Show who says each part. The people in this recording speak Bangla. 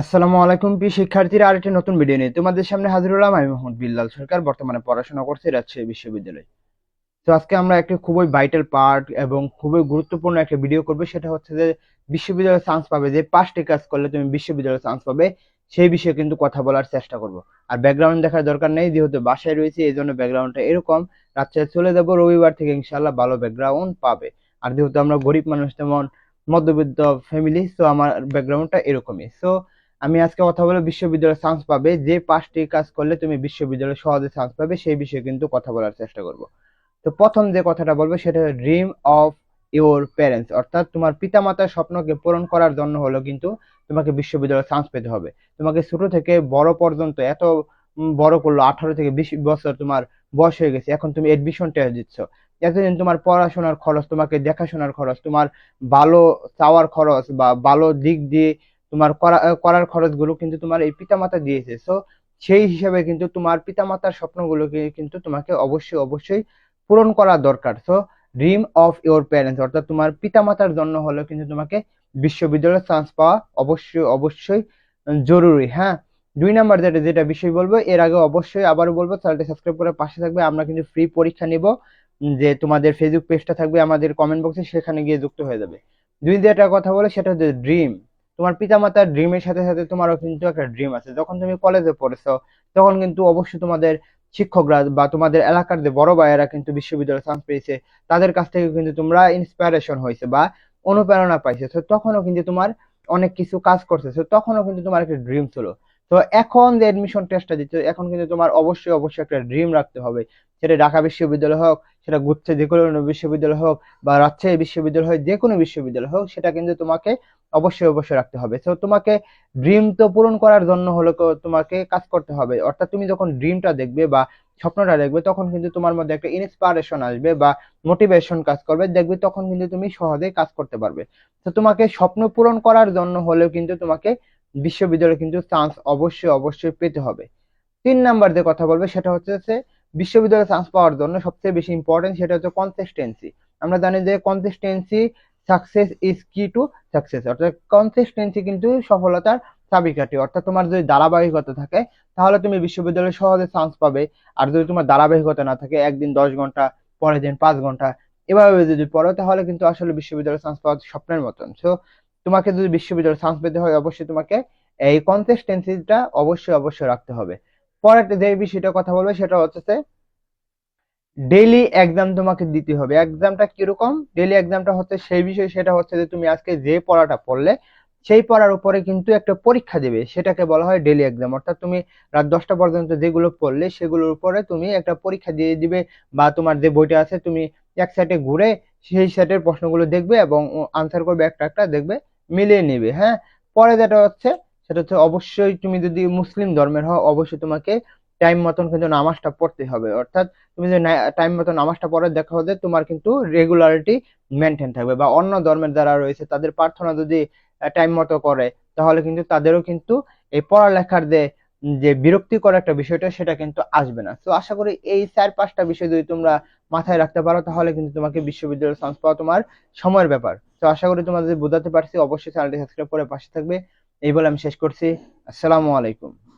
Speaker 1: আসসালামু আলাইকুম প্রিয় শিক্ষার্থীরা, আরেকটি নতুন ভিডিও নিয়ে তোমাদের সামনে হাজির হলাম। আমি মোহাম্মদ বিল্লাল সরকার, বর্তমানে পড়াশোনা করছি রাজশাহী বিশ্ববিদ্যালয়ে। তো আজকে আমরা একটি খুবই ভাইটাল পার্ট এবং খুবই গুরুত্বপূর্ণ একটা ভিডিও করব। সেটা হচ্ছে যে বিশ্ববিদ্যালয়ে চান্স পাবে, যে পাঁচটি কাজ করলে তুমি বিশ্ববিদ্যালয়ে চান্স পাবে, সেই বিষয়ে কিন্তু কথা বলার চেষ্টা করব। আর ব্যাকগ্রাউন্ড দেখার দরকার নেই, যেহেতু বাসায় রয়েছে, এই জন্য ব্যাকগ্রাউন্ডটা এরকম। রাত্রে চলে যাব, রবিবার থেকে ইনশাল্লাহ ভালো ব্যাকগ্রাউন্ড পাবে। আর যেহেতু আমরা গরিব মানুষ, তেমন মধ্যবিত্ত ফ্যামিলি তো আমার ব্যাকগ্রাউন্ডটা এরকমই। সো আমি আজকে কথা বলব বিশ্ববিদ্যালয়ে চান্স পাবে। যে পাঁচটি কাজ করলে তুমি বিশ্ববিদ্যালয়ে সহজে চান্স পাবে, সেই বিষয়ে কিন্তু কথা বলার চেষ্টা করব। তো প্রথম যে কথাটা বলব, সেটা ড্রিম অফ ইওর প্যারেন্টস অর্থাৎ তোমার পিতামাতার স্বপ্নকে পূরণ করার জন্য হলো কিন্তু তোমাকে বিশ্ববিদ্যালয়ে চান্স পেতে হবে। তোমাকে ছোট থেকে বড় পর্যন্ত এত বড় করল, আঠারো থেকে বিশ বছর তোমার বয়স হয়ে গেছে, এখন তুমি এডমিশন টেস্ট দিচ্ছ। এতদিন তোমার পড়াশোনার খরচ, তোমাকে দেখাশোনার খরচ, তোমার ভালো চাওয়ার খরচ বা ভালো দিক দিয়ে তোমার করা করার খরচগুলো কিন্তু তোমার এই পিতামাতা দিয়েছে। সো সেই হিসাবে কিন্তু তোমার পিতামাতার স্বপ্নগুলোকে কিন্তু তোমাকে অবশ্যই অবশ্যই পূরণ করা দরকার। So dream of your parents অর্থাৎ তোমার পিতামাতার জন্য হলেও কিন্তু তোমাকে বিশ্ববিদ্যালয়ে চান্স পাওয়া অবশ্যই অবশ্যই জরুরি। হ্যাঁ? দুই নাম্বার যেটা যেটা বিষয় বলব, এর আগে অবশ্যই আবারও বলব, চ্যানেলটি সাবস্ক্রাইব করে পাশে থাকবে। আমরা কিন্তু ফ্রি পরীক্ষা নিব, যে তোমাদের ফেসবুক পেজটা থাকবে, আমাদের কমেন্ট বক্সে সেখানে গিয়ে যুক্ত হয়ে যাবে। দুই যেটা কথা বলে, সেটা হচ্ছে ড্রিম তোমার পিতামাতার ড্রিমের সাথে সাথে তোমারও কিন্তু একটা ড্রিম আছে। যখন তুমি কলেজে পড়েছো, তখন কিন্তু অবশ্যই তোমাদের শিক্ষকরা বা তোমাদের এলাকার যে বড় ভাইয়েরা কিন্তু বিশ্ববিদ্যালয়ে চান্স পেয়েছে, তাদের কাছ থেকে কিন্তু তোমরা ইন্সপিরেশন হয়েছে বা অনুপ্রেরণা পাইছে। তখনও কিন্তু তোমার অনেক কিছু কাজ করতেছে তখনও কিন্তু তোমার একটা ড্রিম ছিল। তো এখন যে এডমিশন টেস্টটা দিচ্ছ, এখন কিন্তু তোমার অবশ্যই অবশ্যই একটা ড্রিম রাখতে হবে। সেটা ঢাকা বিশ্ববিদ্যালয় হোক, সেটা গুচ্ছে যে কোনো বিশ্ববিদ্যালয় হোক, বা রাজশাহী বিশ্ববিদ্যালয় হোক, যে কোনো বিশ্ববিদ্যালয় হোক, সেটা কিন্তু তোমাকে অবশ্যই অবশ্যই রাখতে হবে। তো তোমাকে ড্রিম তো পূরণ করার জন্য হলো তোমাকে কাজ করতে হবে। অর্থাৎ তুমি যখন ড্রিমটা দেখবে বা স্বপ্নটা দেখবে, তখন কিন্তু তোমার মধ্যে একটা ইন্সপিরেশন আসবে বা মোটিভেশন কাজ করবে। দেখবে তখন কিন্তু তুমি সহজেই কাজ করতে পারবে। তো তোমাকে স্বপ্ন পূরণ করার জন্য হলেও কিন্তু তোমাকে বিশ্ববিদ্যালয়ে কিন্তু চান্স অবশ্যই অবশ্যই পেতে হবে। তিন নাম্বার যে কথা বলবে সেটা হচ্ছে বিশ্ববিদ্যালয়ে চান্স পাওয়ার জন্য সবচেয়ে বেশি ইম্পর্টেন্ট সেটা হচ্ছে কনসিস্টেন্সি আমরা জানি যে consistency success is key to success অর্থাৎ কনসিস্টেন্সি কিন্তু সফলতার চাবিকাঠি। অর্থাৎ তোমার যদি ধারাবাহিকতা থাকে, তাহলে তুমি বিশ্ববিদ্যালয়ে সহজে চান্স পাবে। আর যদি তোমার ধারাবাহিকতা না থাকে, একদিন, দশ ঘণ্টা, পরের দিন পাঁচ ঘণ্টা, এভাবে যদি পড়ো, তাহলে কিন্তু আসলে বিশ্ববিদ্যালয়ে চান্স পাওয়া স্বপ্নের মতন। সো তোমাকে যদি বিশ্ববিদ্যালয়ে চান্স পেতে হয়, অবশ্যই তোমাকে এই কনসিস্টেন্সিটা অবশ্যই অবশ্যই রাখতে হবে। পরের যে বিষয়টা কথা বলবে, সেটা হচ্ছে ডেইলি এক্সাম তোমাকে দিতে হবে। এক্সামটা কীরকম? ডেইলি এক্সামটা হচ্ছে সেই বিষয়, সেটা হচ্ছে যে তুমি আজকে যে পড়াটা পড়লে, সেই পড়ার উপরে কিন্তু একটা পরীক্ষা দেবে। সেটাকে বলা হয় ডেইলি এক্সাম অর্থাৎ তুমি রাত দশটা পর্যন্ত যেগুলো পড়লে, সেগুলোর উপরে তুমি একটা পরীক্ষা দিয়ে দিবে বা তোমার যে বইটা আছে, তুমি এক সাইডে ঘুরে সেই সেটের প্রশ্নগুলো দেখবে এবং আনসার করবে একটা একটা দেখবে। মিলিয়ে নেবে হ্যাঁ? পরে যেটা হচ্ছে, সেটা হচ্ছে অবশ্যই তুমি যদি মুসলিম ধর্মের হও, অবশ্যই তোমাকে টাইম মতন কিন্তু নামাজটা পড়তে হবে। অর্থাৎ তুমি যদি টাইম মতন নামাজটা পড়ে, দেখা হবে তোমার কিন্তু রেগুলারিটি মেনটেন থাকবে বা অন্য ধর্মের যারা রয়েছে, তাদের প্রার্থনা যদি টাইম মতো করে, তাহলে কিন্তু তাদেরও কিন্তু এই পড়ালেখার যে যে বিরক্তিকর একটা বিষয়টা, সেটা কিন্তু আসবে না। তো আশা করি এই চার, পাঁচটা বিষয় যদি তোমরা মাথায় রাখতে পারো, তাহলে কিন্তু তোমাকে বিশ্ববিদ্যালয়ের চান্স পাওয়া তোমার সময়ের ব্যাপার। তো আশা করি তোমাদের বোঝাতে পারছি। অবশ্যই চ্যানেলটি সাবস্ক্রাইব করে পাশে থাকবে। এই বলে আমি শেষ করছি। আসসালামু আলাইকুম।